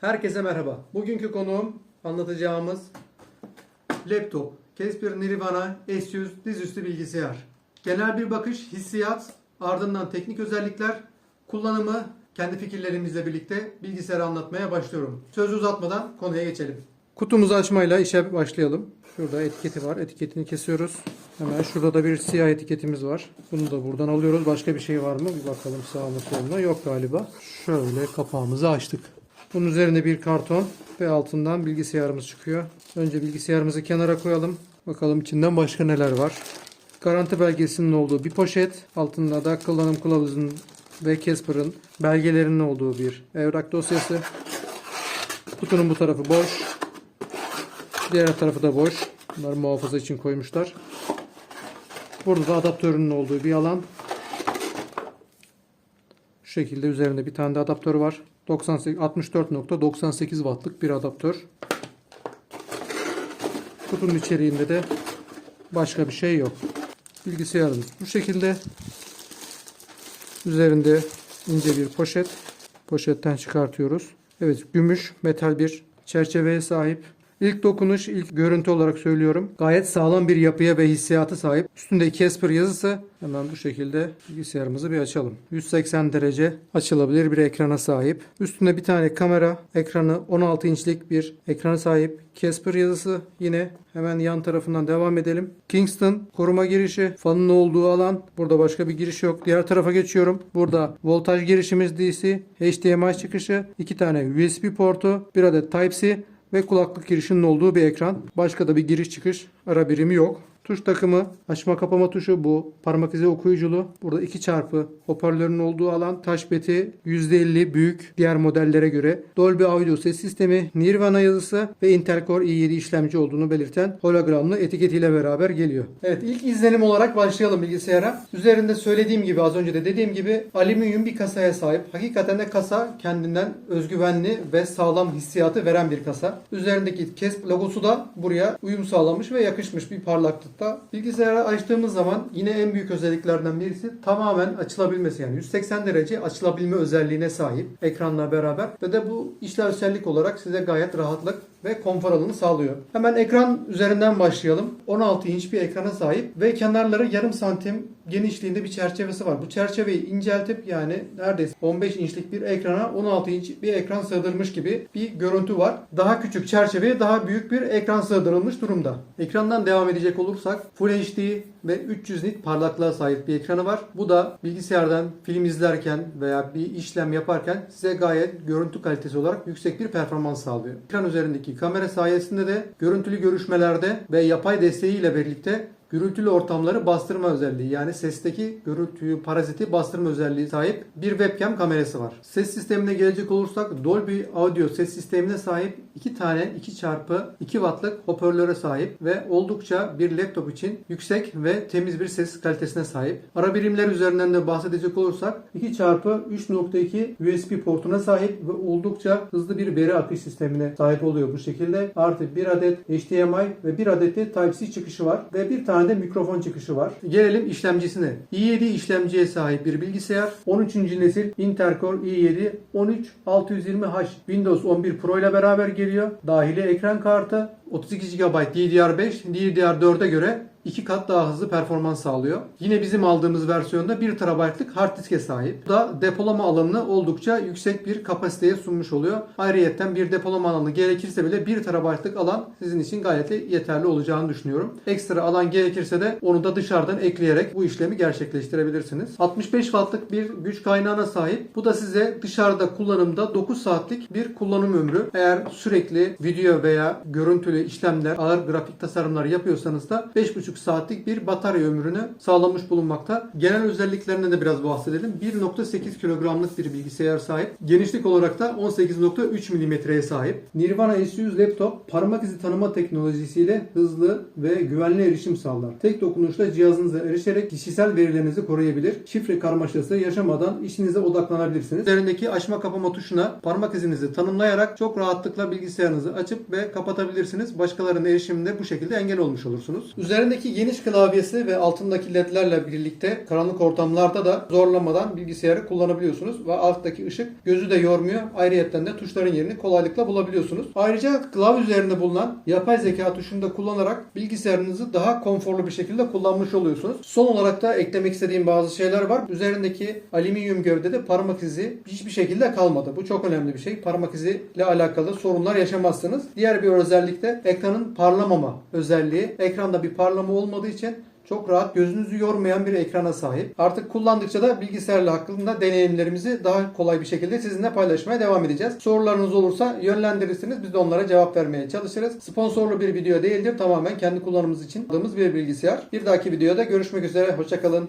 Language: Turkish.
Herkese merhaba. Bugünkü konuğum anlatacağımız laptop. Casper Nirvana S100 dizüstü bilgisayar. Genel bir bakış, hissiyat, ardından teknik özellikler, kullanımı, kendi fikirlerimizle birlikte bilgisayarı anlatmaya başlıyorum. Söz uzatmadan konuya geçelim. Kutumuzu açmayla işe başlayalım. Şurada etiketi var. Etiketini kesiyoruz. Hemen şurada da bir siyah etiketimiz var. Bunu da buradan alıyoruz. Başka bir şey var mı? Bir bakalım sağına soluna. Yok galiba. Şöyle kapağımızı açtık. Bunun üzerinde bir karton ve altından bilgisayarımız çıkıyor. Önce bilgisayarımızı kenara koyalım. Bakalım içinden başka neler var. Garanti belgesinin olduğu bir poşet. Altında da kullanım kılavuzunun ve Casper'ın belgelerinin olduğu bir evrak dosyası. Kutunun bu tarafı boş. Diğer tarafı da boş. Bunları muhafaza için koymuşlar. Burada da adaptörünün olduğu bir alan. Şu şekilde üzerinde bir tane de adaptör var. 98 64.98 wattlık bir adaptör. Kutunun içeriğinde de başka bir şey yok. Bilgisayarımız bu şekilde. Üzerinde ince bir poşet. Poşetten çıkartıyoruz. Evet, gümüş metal bir çerçeveye sahip. İlk dokunuş, ilk görüntü olarak söylüyorum. Gayet sağlam bir yapıya ve hissiyatı sahip. Üstünde Casper yazısı. Hemen bu şekilde bilgisayarımızı bir açalım. 180 derece açılabilir bir ekrana sahip. Üstünde bir tane kamera, ekranı 16 inçlik bir ekrana sahip. Casper yazısı yine hemen yan tarafından devam edelim. Kingston koruma girişi, fanın olduğu alan. Burada başka bir giriş yok. Diğer tarafa geçiyorum. Burada voltaj girişimiz DC, HDMI çıkışı, iki tane USB portu, bir adet Type-C ve kulaklık girişinin olduğu bir ekran. Başka da bir giriş çıkış ara birimi yok. Tuş takımı, açma kapama tuşu bu. Parmak izi okuyuculu. Burada 2 çarpı hoparlörün olduğu alan. Touchpad'i %50 büyük diğer modellere göre. Dolby Audio ses sistemi, Nirvana yazısı ve Intel Core i7 işlemci olduğunu belirten hologramlı etiketiyle beraber geliyor. Evet ilk izlenim olarak başlayalım bilgisayara. Üzerinde söylediğim gibi az önce de dediğim gibi alüminyum bir kasaya sahip. Hakikaten de kasa kendinden özgüvenli ve sağlam hissiyatı veren bir kasa. Üzerindeki KESP logosu da buraya uyum sağlamış ve yakışmış bir parlaklıkta. Bilgisayarı açtığımız zaman yine en büyük özelliklerden birisi tamamen açılabilmesi. Yani 180 derece açılabilme özelliğine sahip ekranla beraber ve de bu işlevsellik olarak size gayet rahatlık ve konfor alanı sağlıyor. Hemen ekran üzerinden başlayalım. 16 inç bir ekrana sahip ve kenarları yarım santim genişliğinde bir çerçevesi var. Bu çerçeveyi inceltip yani neredeyse 15 inçlik bir ekrana 16 inç bir ekran sığdırmış gibi bir görüntü var. Daha küçük çerçeveye daha büyük bir ekran sığdırılmış durumda. Ekrandan devam edecek olursak Full HD ve 300 nit parlaklığa sahip bir ekranı var. Bu da bilgisayardan film izlerken veya bir işlem yaparken size gayet görüntü kalitesi olarak yüksek bir performans sağlıyor. Ekran üzerindeki kamera sayesinde de görüntülü görüşmelerde ve yapay desteğiyle birlikte gürültülü ortamları bastırma özelliği yani sesteki gürültüyü, paraziti bastırma özelliği sahip bir webcam kamerası var. Ses sistemine gelecek olursak Dolby Audio ses sistemine sahip iki tane 2 çarpı 2 wattlık hoparlöre sahip ve oldukça bir laptop için yüksek ve temiz bir ses kalitesine sahip. Ara birimler üzerinden de bahsedecek olursak 2 çarpı 3.2 USB portuna sahip ve oldukça hızlı bir veri akış sistemine sahip oluyor bu şekilde. Artı bir adet HDMI ve bir adet de Type-C çıkışı var ve bir tane de mikrofon çıkışı var. Gelelim işlemcisine. i7 işlemciye sahip bir bilgisayar. 13. nesil Intel Core i7 13620H Windows 11 Pro ile beraber geliyor. Dahili ekran kartı 32 GB DDR5, DDR4'e göre 2 kat daha hızlı performans sağlıyor. Yine bizim aldığımız versiyonda 1 TB'lık hard diske sahip. Bu da depolama alanını oldukça yüksek bir kapasiteye sunmuş oluyor. Ayrıyeten bir depolama alanı gerekirse bile 1 TB'lık alan sizin için gayet yeterli olacağını düşünüyorum. Ekstra alan gerekirse de onu da dışarıdan ekleyerek bu işlemi gerçekleştirebilirsiniz. 65 Watt'lık bir güç kaynağına sahip. Bu da size dışarıda kullanımda 9 saatlik bir kullanım ömrü. Eğer sürekli video veya görüntülü işlemler, ağır grafik tasarımlar yapıyorsanız da 5,5 saatlik bir batarya ömrünü sağlamış bulunmakta. Genel özelliklerine de biraz bahsedelim. 1.8 kilogramlık bir bilgisayar sahip. Genişlik olarak da 18.3 milimetreye sahip. Nirvana S100 laptop parmak izi tanıma teknolojisiyle hızlı ve güvenli erişim sağlar. Tek dokunuşla cihazınıza erişerek kişisel verilerinizi koruyabilir. Şifre karmaşası yaşamadan işinize odaklanabilirsiniz. Üzerindeki açma kapama tuşuna parmak izinizi tanımlayarak çok rahatlıkla bilgisayarınızı açıp ve kapatabilirsiniz. Başkalarının erişiminde bu şekilde engel olmuş olursunuz. Üzerindeki Tabii ki geniş klavyesi ve altındaki ledlerle birlikte karanlık ortamlarda da zorlamadan bilgisayarı kullanabiliyorsunuz ve alttaki ışık gözü de yormuyor. Ayrıyetten de tuşların yerini kolaylıkla bulabiliyorsunuz. Ayrıca klavye üzerinde bulunan yapay zeka tuşunu da kullanarak bilgisayarınızı daha konforlu bir şekilde kullanmış oluyorsunuz. Son olarak da eklemek istediğim bazı şeyler var. Üzerindeki alüminyum gövdede parmak izi hiçbir şekilde kalmadı. Bu çok önemli bir şey. Parmak izi ile alakalı sorunlar yaşamazsınız. Diğer bir özellik de ekranın parlamama özelliği. Ekranda bir parlama olmadığı için çok rahat gözünüzü yormayan bir ekrana sahip. Artık kullandıkça da bilgisayarla hakkında deneyimlerimizi daha kolay bir şekilde sizinle paylaşmaya devam edeceğiz. Sorularınız olursa yönlendirirsiniz. Biz de onlara cevap vermeye çalışırız. Sponsorlu bir video değildir. Tamamen kendi kullanımımız için aldığımız bir bilgisayar. Bir dahaki videoda görüşmek üzere. Hoşçakalın.